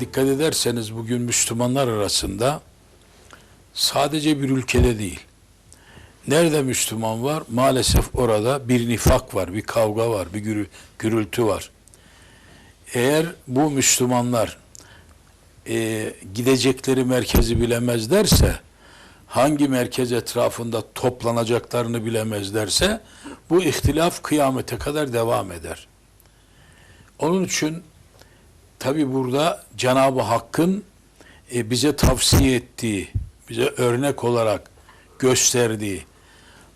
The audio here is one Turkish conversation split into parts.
Dikkat ederseniz bugün Müslümanlar arasında sadece bir ülkede değil. Nerede Müslüman var? Maalesef orada bir nifak var, bir kavga var, bir gürü- gürültü var. Eğer bu Müslümanlar e, gidecekleri merkezi bilemezlerse, hangi merkez etrafında toplanacaklarını bilemezlerse, bu ihtilaf kıyamete kadar devam eder. Onun için tabi burada Cenab-ı Hakk'ın e, bize tavsiye ettiği, bize örnek olarak gösterdiği,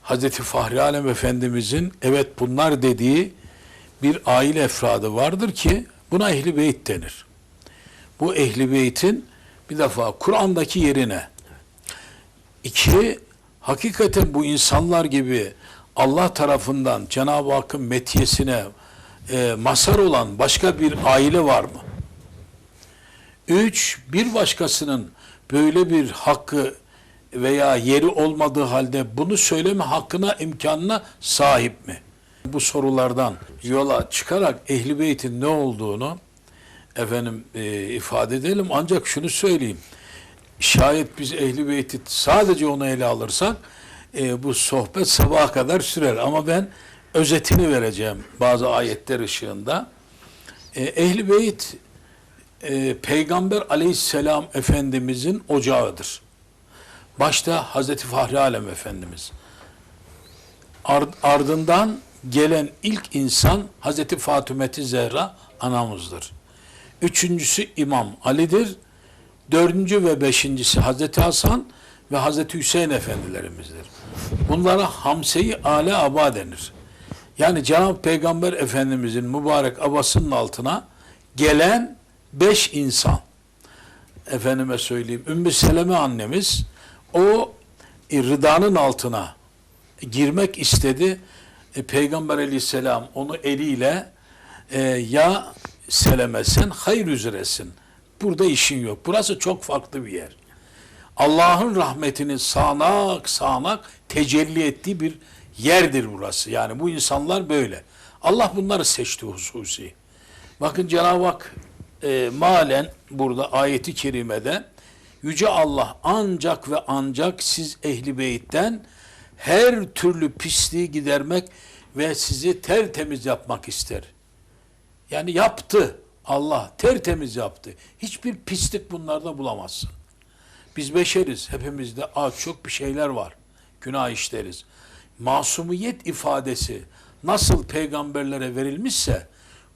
Hazreti Fahri Alem Efendimizin evet bunlar dediği bir aile efradı vardır ki buna ehli beyt denir. Bu ehli beytin bir defa Kur'an'daki yerine iki hakikaten bu insanlar gibi Allah tarafından Cenab-ı Hakk'ın metiyesine e, mazhar olan başka bir aile var mı? Üç, bir başkasının böyle bir hakkı veya yeri olmadığı halde bunu söyleme hakkına, imkanına sahip mi? Bu sorulardan yola çıkarak Ehli Beyt'in ne olduğunu efendim e, ifade edelim. Ancak şunu söyleyeyim. Şayet biz Ehli Beyt'i sadece onu ele alırsak e, bu sohbet sabaha kadar sürer. Ama ben özetini vereceğim bazı ayetler ışığında. E, Ehli Beyt e, Peygamber aleyhisselam Efendimizin ocağıdır. Başta Hazreti Fahri Alem Efendimiz. Ar- ardından gelen ilk insan Hazreti Fatümeti Zehra anamızdır. Üçüncüsü İmam Ali'dir. Dördüncü ve beşincisi Hazreti Hasan ve Hazreti Hüseyin Efendilerimizdir. Bunlara Hamse-i Ale Aba denir. Yani Cenab-ı Peygamber Efendimizin mübarek abasının altına gelen beş insan. Efendime söyleyeyim Ümmü Seleme annemiz o e, rıdanın altına girmek istedi. E, Peygamber aleyhisselam onu eliyle e, ya Seleme sen hayır üzeresin. Burada işin yok. Burası çok farklı bir yer. Allah'ın rahmetinin sağanak sağanak tecelli ettiği bir yerdir burası. Yani bu insanlar böyle. Allah bunları seçti hususi. Bakın Cenab-ı Hak e, malen burada ayeti kerimede Yüce Allah ancak ve ancak siz ehli beytten her türlü pisliği gidermek ve sizi tertemiz yapmak ister. Yani yaptı Allah tertemiz yaptı. Hiçbir pislik bunlarda bulamazsın. Biz beşeriz. Hepimizde az çok bir şeyler var. Günah işleriz. Masumiyet ifadesi nasıl peygamberlere verilmişse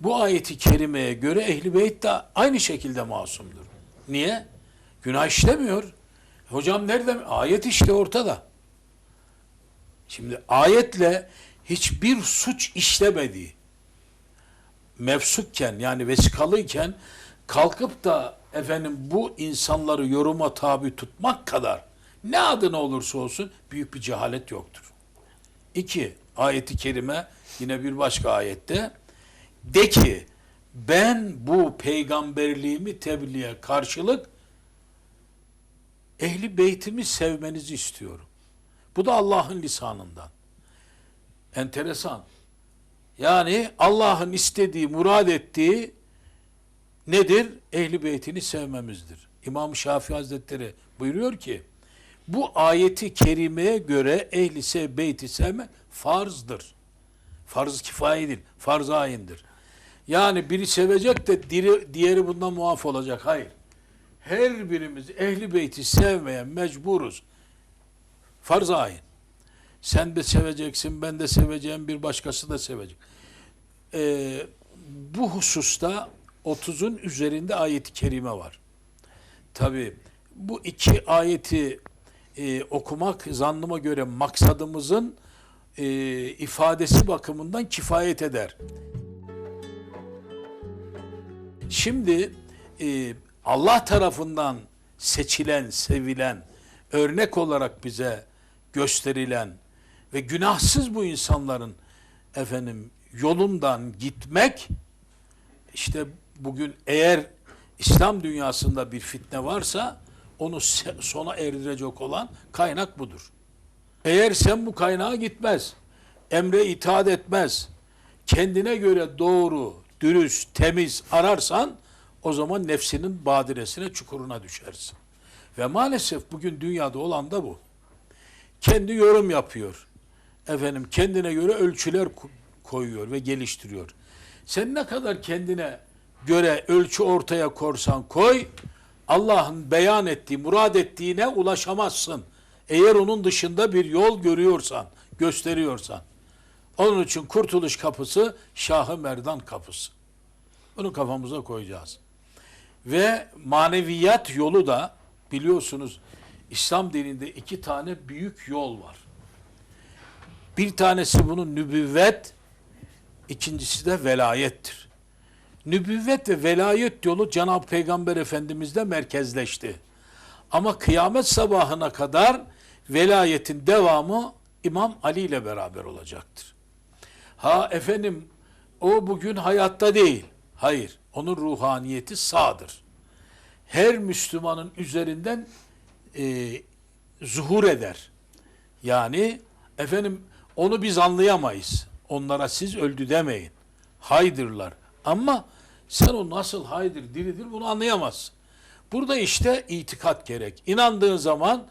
bu ayeti kerimeye göre ehli beyt de aynı şekilde masumdur. Niye? Günah işlemiyor. Hocam nerede? Ayet işte ortada. Şimdi ayetle hiçbir suç işlemediği mevsukken yani vesikalıyken kalkıp da efendim bu insanları yoruma tabi tutmak kadar ne adına olursa olsun büyük bir cehalet yoktur. İki, ayeti kerime yine bir başka ayette de ki ben bu peygamberliğimi tebliğe karşılık ehli beytimi sevmenizi istiyorum. Bu da Allah'ın lisanından. Enteresan. Yani Allah'ın istediği, murad ettiği nedir? Ehli beytini sevmemizdir. İmam Şafii Hazretleri buyuruyor ki bu ayeti kerimeye göre ehli beyti sevmek farzdır. Farz kifaye değil, farz ayindir. Yani biri sevecek de diri, diğeri bundan muaf olacak. Hayır. Her birimiz ehli beyti sevmeye mecburuz. Farz ayin. Sen de seveceksin, ben de seveceğim, bir başkası da sevecek. Ee, bu hususta 30'un üzerinde ayeti kerime var. Tabi bu iki ayeti e, okumak zannıma göre maksadımızın e, ifadesi bakımından kifayet eder. Şimdi e, Allah tarafından seçilen, sevilen, örnek olarak bize gösterilen ve günahsız bu insanların efendim yolundan gitmek işte bugün eğer İslam dünyasında bir fitne varsa onu sona erdirecek olan kaynak budur. Eğer sen bu kaynağa gitmez, emre itaat etmez, kendine göre doğru, dürüst, temiz ararsan o zaman nefsinin badiresine, çukuruna düşersin. Ve maalesef bugün dünyada olan da bu. Kendi yorum yapıyor. Efendim kendine göre ölçüler ko- koyuyor ve geliştiriyor. Sen ne kadar kendine göre ölçü ortaya korsan koy, Allah'ın beyan ettiği, murad ettiğine ulaşamazsın. Eğer onun dışında bir yol görüyorsan, gösteriyorsan. Onun için kurtuluş kapısı Şah-ı Merdan kapısı. Bunu kafamıza koyacağız. Ve maneviyat yolu da biliyorsunuz İslam dininde iki tane büyük yol var. Bir tanesi bunun nübüvvet, ikincisi de velayettir. Nübüvvet ve velayet yolu Cenab-ı Peygamber Efendimiz'de merkezleşti. Ama kıyamet sabahına kadar velayetin devamı İmam Ali ile beraber olacaktır. Ha efendim o bugün hayatta değil. Hayır. Onun ruhaniyeti sağdır. Her Müslümanın üzerinden e, zuhur eder. Yani efendim onu biz anlayamayız. Onlara siz öldü demeyin. Haydırlar. Ama sen o nasıl haydır, diridir bunu anlayamazsın. Burada işte itikat gerek. İnandığın zaman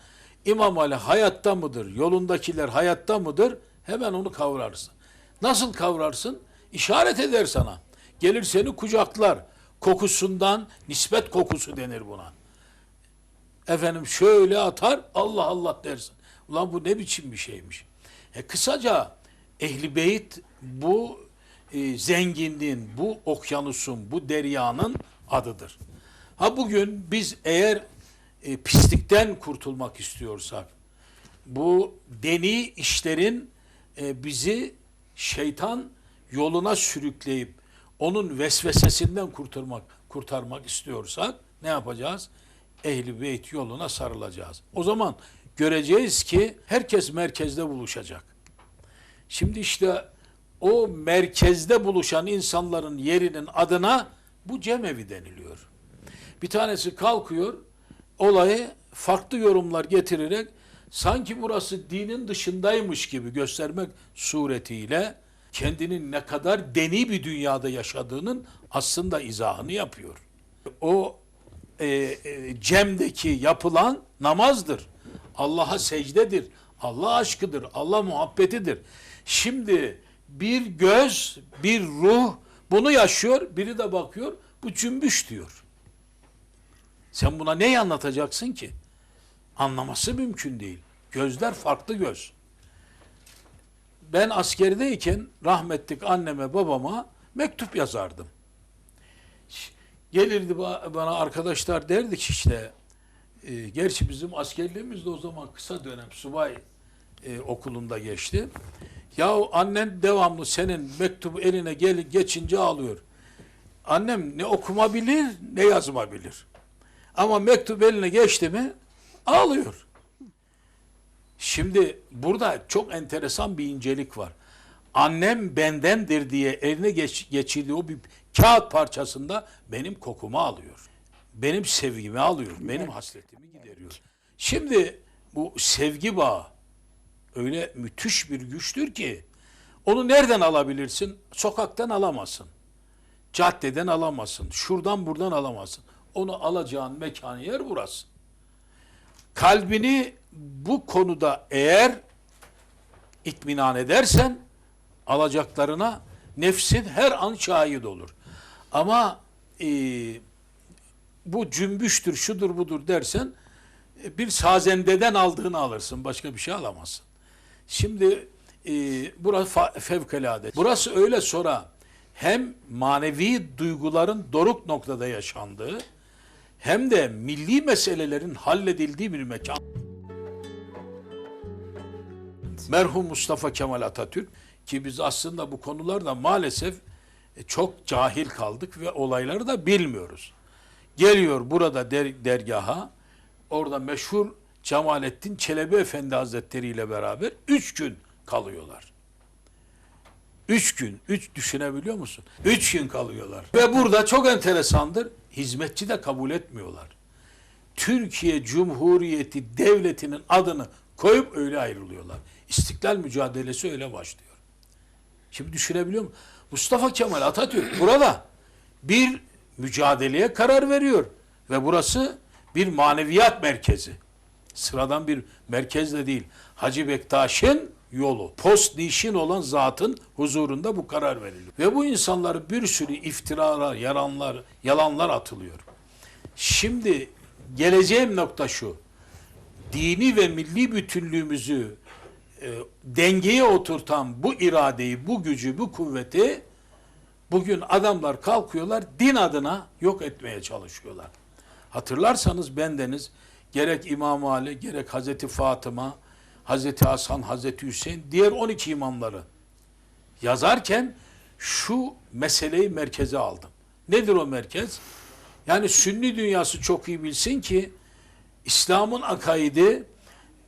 İmam Ali hayatta mıdır, yolundakiler hayatta mıdır hemen onu kavrarsın. Nasıl kavrarsın? İşaret eder sana. Gelir seni kucaklar. Kokusundan nispet kokusu denir buna. Efendim şöyle atar Allah Allah dersin. Ulan bu ne biçim bir şeymiş. E kısaca Ehli Beyt bu e, zenginliğin, bu okyanusun, bu deryanın adıdır. Ha bugün biz eğer e, pislikten kurtulmak istiyorsak, bu deni işlerin e, bizi şeytan yoluna sürükleyip onun vesvesesinden kurtarmak kurtarmak istiyorsak ne yapacağız? Ehli beyt yoluna sarılacağız. O zaman göreceğiz ki herkes merkezde buluşacak. Şimdi işte o merkezde buluşan insanların yerinin adına bu cemevi deniliyor. Bir tanesi kalkıyor, olayı farklı yorumlar getirerek sanki burası dinin dışındaymış gibi göstermek suretiyle kendinin ne kadar deni bir dünyada yaşadığının aslında izahını yapıyor. O e, e, cemdeki yapılan namazdır. Allah'a secdedir. Allah aşkıdır. Allah muhabbetidir. Şimdi bir göz, bir ruh bunu yaşıyor. Biri de bakıyor. Bu cümbüş diyor. Sen buna neyi anlatacaksın ki? Anlaması mümkün değil. Gözler farklı göz. Ben askerdeyken rahmetlik anneme babama mektup yazardım. Gelirdi ba- bana arkadaşlar derdik işte e, gerçi bizim askerliğimiz de o zaman kısa dönem subay e, okulunda geçti. Ya annen devamlı senin mektubu eline gel geçince ağlıyor. Annem ne okuma bilir ne yazma bilir. Ama mektup eline geçti mi ağlıyor. Şimdi burada çok enteresan bir incelik var. Annem bendendir diye eline geç, geçirdiği o bir kağıt parçasında benim kokumu alıyor. Benim sevgimi alıyor. Benim hasretimi gideriyor. Şimdi bu sevgi bağı öyle müthiş bir güçtür ki onu nereden alabilirsin? Sokaktan alamazsın. Caddeden alamazsın. Şuradan buradan alamazsın. Onu alacağın mekan yer burası. Kalbini bu konuda eğer itminan edersen alacaklarına nefsin her an şahit olur. Ama e, bu cümbüştür, şudur budur dersen e, bir sazendeden aldığını alırsın. Başka bir şey alamazsın. Şimdi e, burası fevkalade. Burası öyle sonra hem manevi duyguların doruk noktada yaşandığı hem de milli meselelerin halledildiği bir mekan. Merhum Mustafa Kemal Atatürk ki biz aslında bu konularda maalesef e, çok cahil kaldık ve olayları da bilmiyoruz. Geliyor burada der, dergaha orada meşhur Cemalettin Çelebi Efendi Hazretleri ile beraber üç gün kalıyorlar. Üç gün, üç düşünebiliyor musun? Üç gün kalıyorlar. Ve burada çok enteresandır, hizmetçi de kabul etmiyorlar. Türkiye Cumhuriyeti Devleti'nin adını koyup öyle ayrılıyorlar. İstiklal mücadelesi öyle başlıyor. Şimdi düşünebiliyor musun? Mustafa Kemal Atatürk burada bir mücadeleye karar veriyor. Ve burası bir maneviyat merkezi. Sıradan bir merkez de değil. Hacı Bektaş'ın yolu. Post nişin olan zatın huzurunda bu karar veriliyor. Ve bu insanları bir sürü iftiralar, yalanlar, yalanlar atılıyor. Şimdi geleceğim nokta şu. Dini ve milli bütünlüğümüzü e, dengeye oturtan bu iradeyi, bu gücü, bu kuvveti bugün adamlar kalkıyorlar din adına yok etmeye çalışıyorlar. Hatırlarsanız bendeniz gerek İmam Ali, gerek Hazreti Fatıma, Hazreti Hasan, Hazreti Hüseyin, diğer 12 imamları yazarken şu meseleyi merkeze aldım. Nedir o merkez? Yani Sünni dünyası çok iyi bilsin ki İslam'ın akaidi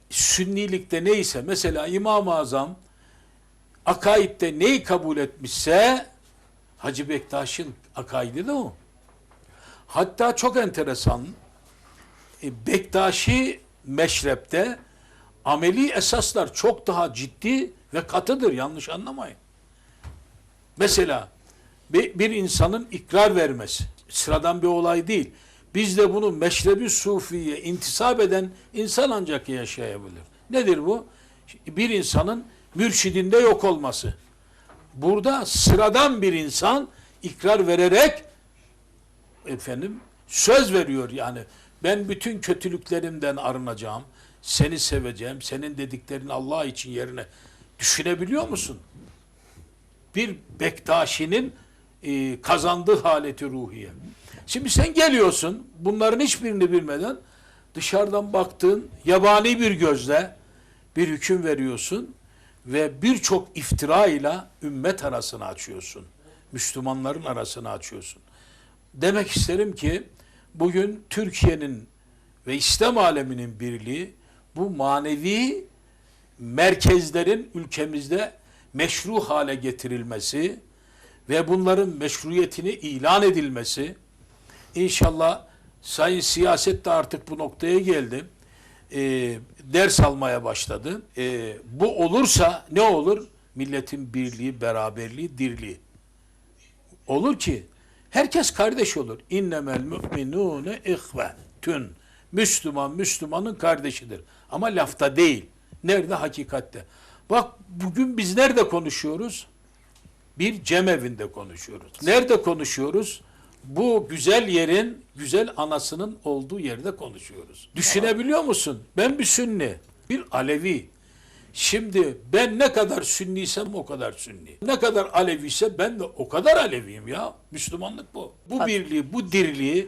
Sünnilikte neyse mesela İmam-ı Azam akaidde neyi kabul etmişse Hacı Bektaş'ın akaidi de o. Hatta çok enteresan e, Bektaşi meşrepte ameli esaslar çok daha ciddi ve katıdır yanlış anlamayın. Mesela bir, insanın ikrar vermesi sıradan bir olay değil. Biz de bunu meşrebi sufiye intisap eden insan ancak yaşayabilir. Nedir bu? Bir insanın mürşidinde yok olması. Burada sıradan bir insan ikrar vererek efendim söz veriyor yani ben bütün kötülüklerimden arınacağım. Seni seveceğim. Senin dediklerini Allah için yerine düşünebiliyor musun? Bir Bektaşi'nin e, kazandığı haleti ruhiye. Şimdi sen geliyorsun bunların hiçbirini bilmeden dışarıdan baktığın yabani bir gözle bir hüküm veriyorsun ve birçok iftira ile ümmet arasını açıyorsun. Müslümanların arasını açıyorsun. Demek isterim ki bugün Türkiye'nin ve İslam aleminin birliği bu manevi merkezlerin ülkemizde meşru hale getirilmesi ve bunların meşruiyetini ilan edilmesi İnşallah sayın siyaset de artık bu noktaya geldi. E, ders almaya başladı. E, bu olursa ne olur? Milletin birliği, beraberliği, dirliği. Olur ki herkes kardeş olur. İnnemel müminune ihvetün. Müslüman Müslümanın kardeşidir. Ama lafta değil. Nerede? Hakikatte. Bak bugün biz nerede konuşuyoruz? Bir cemevinde konuşuyoruz. Nerede konuşuyoruz? bu güzel yerin güzel anasının olduğu yerde konuşuyoruz. Düşünebiliyor musun? Ben bir sünni, bir alevi. Şimdi ben ne kadar sünniysem o kadar sünni. Ne kadar aleviyse ben de o kadar aleviyim ya. Müslümanlık bu. Bu birliği, bu dirliği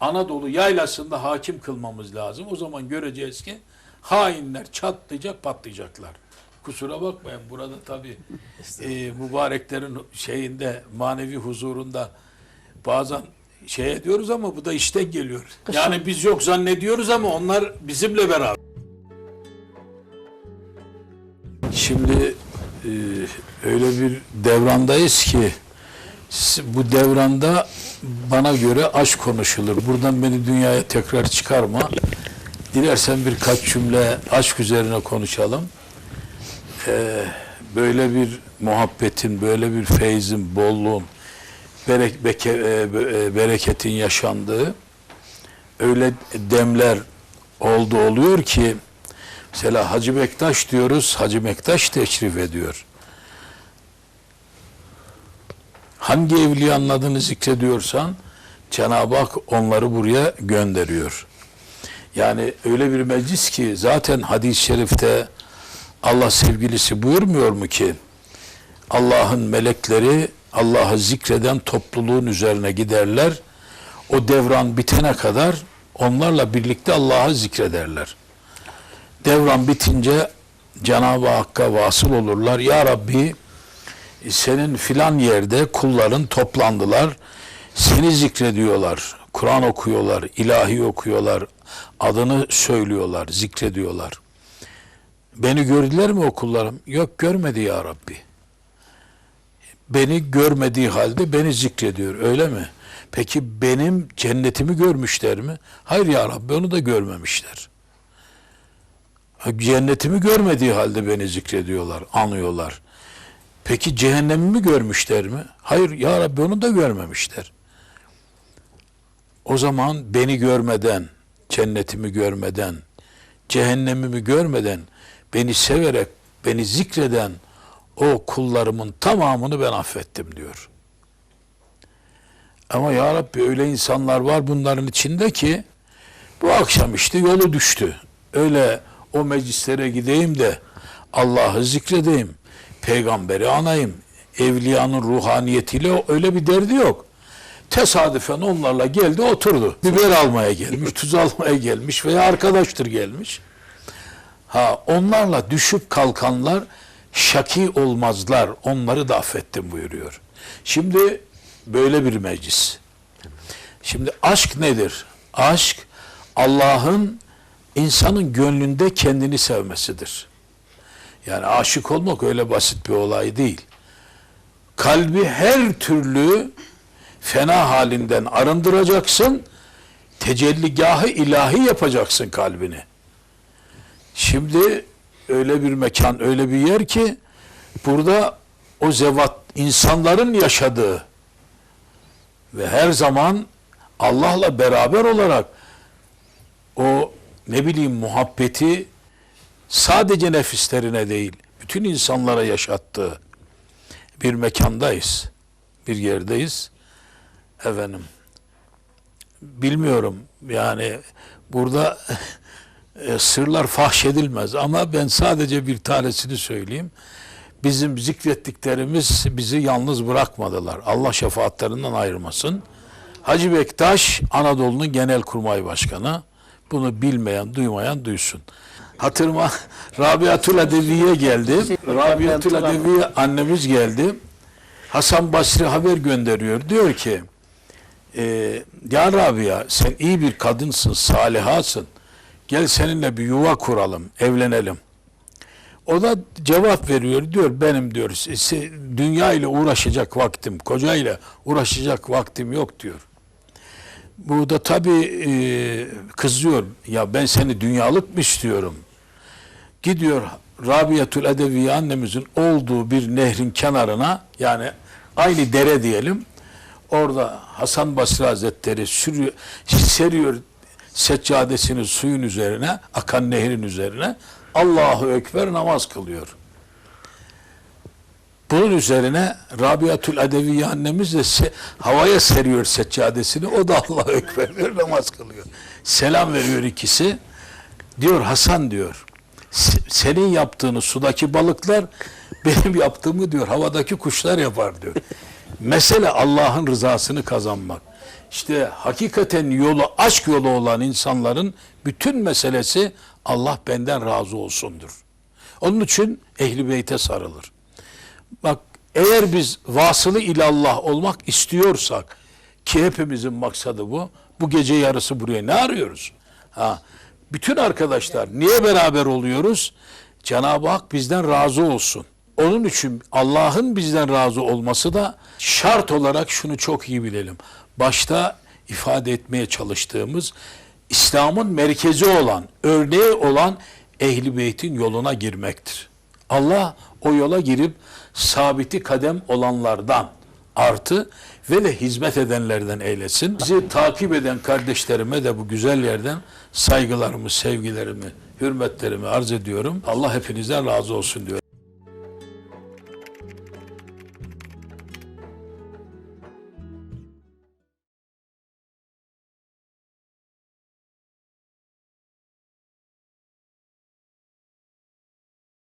Anadolu yaylasında hakim kılmamız lazım. O zaman göreceğiz ki hainler çatlayacak, patlayacaklar. Kusura bakmayın burada tabii e, mübareklerin şeyinde, manevi huzurunda bazen şey ediyoruz ama bu da işten geliyor. Yani biz yok zannediyoruz ama onlar bizimle beraber. Şimdi e, öyle bir devrandayız ki bu devranda bana göre aşk konuşulur. Buradan beni dünyaya tekrar çıkarma. Dilersen birkaç cümle aşk üzerine konuşalım. Ee, böyle bir muhabbetin, böyle bir feyzin, bolluğun, berek, beke, e, e, bereketin yaşandığı öyle demler oldu oluyor ki mesela Hacı Bektaş diyoruz, Hacı Bektaş teşrif ediyor. Hangi evliyanın adını zikrediyorsan Cenab-ı Hak onları buraya gönderiyor. Yani öyle bir meclis ki zaten hadis-i şerifte Allah sevgilisi buyurmuyor mu ki Allah'ın melekleri Allah'ı zikreden topluluğun üzerine giderler. O devran bitene kadar onlarla birlikte Allah'ı zikrederler. Devran bitince Cenab-ı Hakk'a vasıl olurlar. Ya Rabbi senin filan yerde kulların toplandılar. Seni zikrediyorlar. Kur'an okuyorlar, ilahi okuyorlar, adını söylüyorlar, zikrediyorlar. Beni gördüler mi o kullarım? Yok görmedi ya Rabbi beni görmediği halde beni zikrediyor öyle mi? Peki benim cennetimi görmüşler mi? Hayır ya Rabbi onu da görmemişler. Cennetimi görmediği halde beni zikrediyorlar, anıyorlar. Peki cehennemimi görmüşler mi? Hayır ya Rabbi onu da görmemişler. O zaman beni görmeden, cennetimi görmeden, cehennemimi görmeden, beni severek, beni zikreden o kullarımın tamamını ben affettim diyor. Ama ya Rabbi öyle insanlar var bunların içinde ki bu akşam işte yolu düştü. Öyle o meclislere gideyim de Allah'ı zikredeyim, peygamberi anayım, evliyanın ruhaniyetiyle öyle bir derdi yok. Tesadüfen onlarla geldi oturdu. Biber almaya gelmiş, tuz almaya gelmiş veya arkadaştır gelmiş. Ha onlarla düşüp kalkanlar şaki olmazlar. Onları da affettim buyuruyor. Şimdi böyle bir meclis. Şimdi aşk nedir? Aşk Allah'ın insanın gönlünde kendini sevmesidir. Yani aşık olmak öyle basit bir olay değil. Kalbi her türlü fena halinden arındıracaksın. Tecelligahı ilahi yapacaksın kalbini. Şimdi öyle bir mekan, öyle bir yer ki burada o zevat insanların yaşadığı ve her zaman Allah'la beraber olarak o ne bileyim muhabbeti sadece nefislerine değil, bütün insanlara yaşattığı bir mekandayız. Bir yerdeyiz. Efendim bilmiyorum yani burada e, sırlar fahşedilmez ama ben sadece bir tanesini söyleyeyim. Bizim zikrettiklerimiz bizi yalnız bırakmadılar. Allah şefaatlerinden ayırmasın. Hacı Bektaş Anadolu'nun genel kurmay başkanı. Bunu bilmeyen, duymayan duysun. Hatırıma Rabiatül Adeviye geldi. Rabiatül Adeviye annemiz geldi. Hasan Basri haber gönderiyor. Diyor ki e, Ya Rabia sen iyi bir kadınsın, salihasın. Gel seninle bir yuva kuralım, evlenelim. O da cevap veriyor. Diyor benim diyor dünya ile uğraşacak vaktim, koca ile uğraşacak vaktim yok diyor. Bu da tabii e, kızıyor. Ya ben seni dünyalık mı istiyorum? Gidiyor Rabiatül Edeviye annemizin olduğu bir nehrin kenarına yani aynı dere diyelim. Orada Hasan Basri Hazretleri sürüyor, seriyor seccadesini suyun üzerine, akan nehrin üzerine. Allahu Ekber namaz kılıyor. Bunun üzerine Rabiatül Adeviye annemiz de se- havaya seriyor seccadesini. O da Allahu Ekber diyor namaz kılıyor. Selam veriyor ikisi. Diyor Hasan diyor. "se- Senin yaptığını sudaki balıklar benim yaptığımı diyor havadaki kuşlar yapar diyor. Mesele Allah'ın rızasını kazanmak. İşte hakikaten yolu aşk yolu olan insanların bütün meselesi Allah benden razı olsundur. Onun için ehli beyte sarılır. Bak eğer biz vasılı ilallah olmak istiyorsak ki hepimizin maksadı bu. Bu gece yarısı buraya ne arıyoruz? Ha, bütün arkadaşlar niye beraber oluyoruz? Cenab-ı Hak bizden razı olsun. Onun için Allah'ın bizden razı olması da şart olarak şunu çok iyi bilelim. Başta ifade etmeye çalıştığımız İslam'ın merkezi olan, örneği olan Ehli Beyt'in yoluna girmektir. Allah o yola girip sabiti kadem olanlardan artı ve de hizmet edenlerden eylesin. Bizi takip eden kardeşlerime de bu güzel yerden saygılarımı, sevgilerimi, hürmetlerimi arz ediyorum. Allah hepinizden razı olsun diyorum.